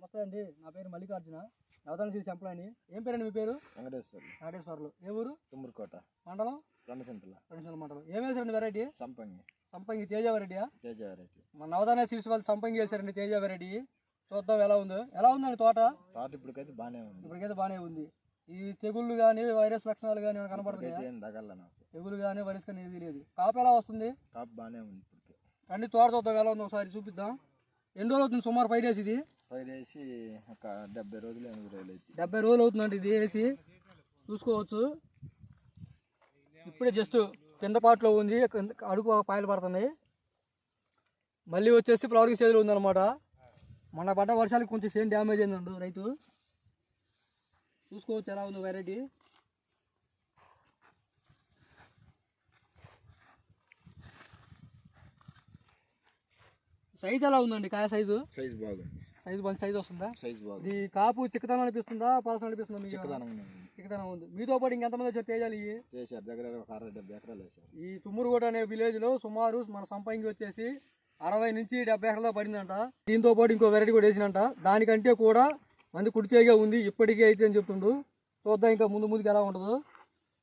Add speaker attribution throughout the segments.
Speaker 1: నమస్తే అండి. నా పేరు మల్లికార్జున. నవదాన సీడ్స్ ఎంప్లాయని ఏం పేరండి మీ పేరు?
Speaker 2: వెంకటేశ్వర్లు.
Speaker 1: నాటేశ్వర్లు ఏ ఊరు?
Speaker 2: తుమ్మూరుకోట.
Speaker 1: మండలం?
Speaker 2: రెండుసింతల.
Speaker 1: రెండు మండలం. ఏం వేసారండి వెరైటీ?
Speaker 2: సంపంగి.
Speaker 1: సంపంగి తేజ వెరైటీయా?
Speaker 2: తేజ వెరైటీ.
Speaker 1: మన నవదాన సీడ్స్ వాళ్ళు సంపంగి వేసారండి తేజ వెరైటీ. చూద్దాం ఎలా ఉందో. ఎలా ఉందండి తోట?
Speaker 2: తోట ఇప్పటికైతే బాగానే ఉంది.
Speaker 1: ఇప్పటికైతే బాగానే ఉంది. ఈ తెగుళ్ళు కానీ వైరస్ లక్షణాలు కానీ
Speaker 2: ఏం తగల
Speaker 1: కానీ వైరస్ కానీ ఏది లేదు. కాపు ఎలా వస్తుంది?
Speaker 2: కాపు బాగానే ఉంది ఇప్పటికి.
Speaker 1: రండి తోట చూద్దాం ఎలా ఉందో ఒకసారి చూపిద్దాం. ఎన్ని రోజులు అవుతుంది? సుమారు ఫైవ్ డేస్ ఇది.
Speaker 2: పైరేసి ఒక డెబ్బై రోజులు ఎనభై రోజులు అయితే
Speaker 1: డెబ్బై రోజులు అవుతుందండి ఇది వేసి. చూసుకోవచ్చు. ఇప్పుడే జస్ట్ కింద పాటలో ఉంది. అడుగు పాయలు పడుతున్నాయి మళ్ళీ వచ్చేసి ఫ్లవరింగ్ స్టేజ్లో ఉందన్నమాట. మొన్న పడ్డ వర్షాలకు కొంచెం సేమ్ డ్యామేజ్ అయిందండి రైతు. చూసుకోవచ్చు ఎలా ఉంది వెరైటీ సైజ్ ఎలా ఉందండి కాయ సైజు
Speaker 2: సైజు బాగుంది.
Speaker 1: సైజు మంచి సైజు వస్తుందా?
Speaker 2: సైజు బాగుంది.
Speaker 1: ఇది కాపు చిక్కదనం అనిపిస్తుందా? పలసం అనిపిస్తుందా మీకు?
Speaker 2: చిక్కదనంగానే ఉంది
Speaker 1: చిక్కదనం ఉంది. మీతో పాటు ఇంకెంతమంది వచ్చారు తేజాలు ఇవి
Speaker 2: చేశారు. దగ్గర ఒక అరవై డెబ్బై ఎకరాలు వేశారు.
Speaker 1: ఈ తుమ్మురుగూడ అనే విలేజ్లో సుమారు మన సంపంగి వచ్చేసి అరవై నుంచి డెబ్బై ఎకరాల పడిందంట. దీంతో పాటు ఇంకో వెరైటీ కూడా వేసినంట. దానికంటే కూడా మంది కుడిచేగా ఉంది. ఇప్పటికే అయితే అని చెప్తుండు. చూద్దాం ఇంకా ముందు ముందుకు ఎలా ఉంటుందో.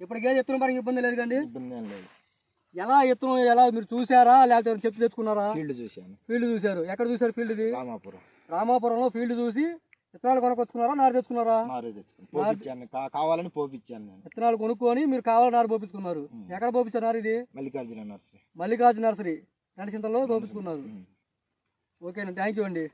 Speaker 1: ఇప్పటికే ఎత్తున పరంగా ఇబ్బంది లేదు కండి
Speaker 2: ఇబ్బంది లేదు.
Speaker 1: ఎలా ఎత్తున ఎలా మీరు చూసారా లేకపోతే చెప్పు తెచ్చుకున్నారా?
Speaker 2: ఫీల్డ్ చూశాను.
Speaker 1: ఫీల్డ్ చూశారు. ఎక్కడ చూసారు ఫీల్డ్ ఇది?
Speaker 2: రామాపురం.
Speaker 1: రామాపురంలో ఫీల్డ్ చూసి విత్తనాలు కొనుక్కొచ్చుకున్నారా? నారు తెచ్చుకున్నారా?
Speaker 2: నారే కావాలని పోపించాను నేను.
Speaker 1: విత్తనాలు కొనుక్కొని మీరు కావాలని నారు పోపించుకున్నారు ఎక్కడ పోపించారు నారు ఇది?
Speaker 2: మల్లికార్జున నర్సరీ.
Speaker 1: మల్లికార్జున నర్సరీ. రెండు చింతల్లో పోపించుకున్నారు ఓకేనండి థ్యాంక్ యూ అండి.